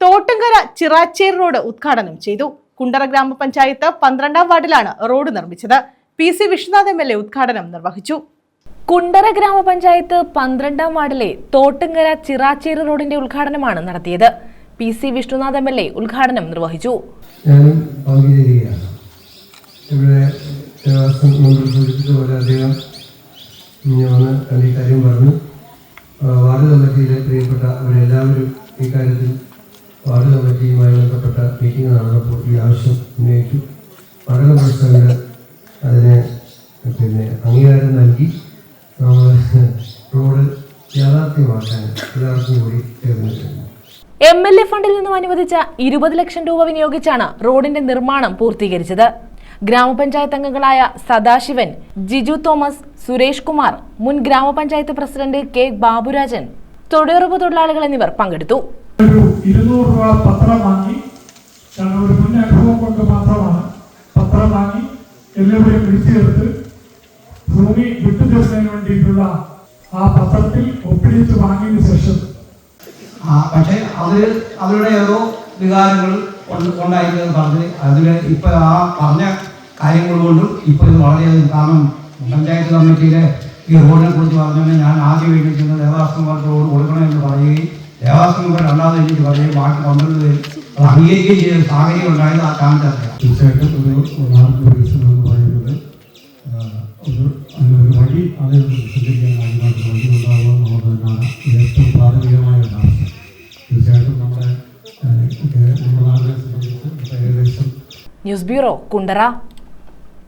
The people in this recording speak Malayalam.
തോട്ടുങ്കര ചിറാച്ചേർ റോഡ് ഉദ്ഘാടനം ചെയ്തു. കുണ്ടറ ഗ്രാമപഞ്ചായത്ത് പന്ത്രണ്ടാം വാർഡിലാണ് റോഡ് നിർമ്മിച്ചത്. P C Vishwanath M L A ഉദ്ഘാടനം നിർവഹിച്ചു. കുണ്ടറ ഗ്രാമപഞ്ചായത്ത് പന്ത്രണ്ടാം വാർഡിലെ തോട്ടുങ്കര ചിറാച്ചേരി റോഡിന്റെ ഉദ്ഘാടനമാണ് നടത്തിയത്. P C Vishnunath M L A ഉദ്ഘാടനം നിർവഹിച്ചു. ഞാൻ ഇവിടെ ദേവസ്വം മുമ്പിൽ സൂചിപ്പിച്ചതുപോലെ അദ്ദേഹം ഇനി ഈ കാര്യം പറഞ്ഞു. വാർഡ് കമ്മിറ്റിയിലെ പ്രിയപ്പെട്ട അവരെല്ലാവരും ഈ കാര്യത്തിൽ കമ്മിറ്റിയുമായി ബന്ധപ്പെട്ട മീറ്റിംഗ് നടന്നപ്പോൾ ഈ ആവശ്യം ഉന്നയിച്ചു. പഠന പ്രശ്നങ്ങൾ അതിന് പിന്നെ അംഗീകാരം നൽകി. നമ്മൾ റോഡ് യാഥാർത്ഥ്യമാക്കാൻ എല്ലാവർക്കും കൂടി എം എൽ എ ഫണ്ടിൽ നിന്നും അനുവദിച്ച ഇരുപത് ലക്ഷം രൂപ വിനിയോഗിച്ചാണ് റോഡിന്റെ നിർമ്മാണം പൂർത്തീകരിച്ചത്. ഗ്രാമപഞ്ചായത്ത് അംഗങ്ങളായ സദാശിവൻ ജിജു തോമസ് സുരേഷ് കുമാർ മുൻ ഗ്രാമപഞ്ചായത്ത് പ്രസിഡന്റ് കെ ബാബുരാജൻ തൊഴിലുറപ്പ് തൊഴിലാളികൾ എന്നിവർ പങ്കെടുത്തു. ഒരു ഇരുന്നൂറ് രൂപ പത്രം വാങ്ങി കാരണം ഒരു മുൻ അനുഭവം കൊണ്ട് മാത്രമാണ് പത്രം വാങ്ങി എല്ലാവരെയും വിളിച്ചു ചേർത്ത് ഭൂമി വിട്ടുതീർന്നതിന് വേണ്ടിയിട്ടുള്ള ആ പത്രത്തിൽ ഒപ്പിടിച്ച് വാങ്ങിയതിനു ശേഷം. ആ, പക്ഷെ അതിൽ അവരുടെ ഏതോ വികാരങ്ങൾ ഉണ്ടായിരുന്നത് പറഞ്ഞ് അതിൽ ഇപ്പൊ ആ പറഞ്ഞ കാര്യങ്ങൾ കൊണ്ടും ഇപ്പൊ ഇത് വളരെയധികം കാരണം പഞ്ചായത്ത് കമ്മിറ്റിയിലെ ഈ റോഡിനെ കുറിച്ച് പറഞ്ഞാൽ ഞാൻ ആദ്യം എഴുതിച്ചിരുന്ന ദേവാസ്വങ്ങൾക്ക് റോഡ് കൊടുക്കണമെന്ന് പറയുകയും ദേവാസ്വങ്ങൾ അല്ലാതെ എനിക്ക് പറയുകയും ബാക്കി വന്നത് അത് അംഗീകരിക്കുകയും ചെയ്ത സാഹചര്യം ഉണ്ടായത് ആ കാണിച്ചറിയാം തീർച്ചയായിട്ടും ഒരു നാടിന്റെ വികസനം എന്ന് പറയുന്നത് ഒരു അതിനൊരു വഴി അതിൽ ചിന്തിക്കാൻ അതിനകത്ത് വഴി ഉണ്ടാവുക എന്നുള്ളത് തന്നെയാണ് ഏറ്റവും പ്രാഥമികമായ ഒരു ആവശ്യം തീർച്ചയായിട്ടും നമ്മുടെ നമ്മുടെ നാടിനെ സംബന്ധിച്ച് ഏകദേശം ന്യൂസ് ബ്യൂറോ കുണ്ടറ.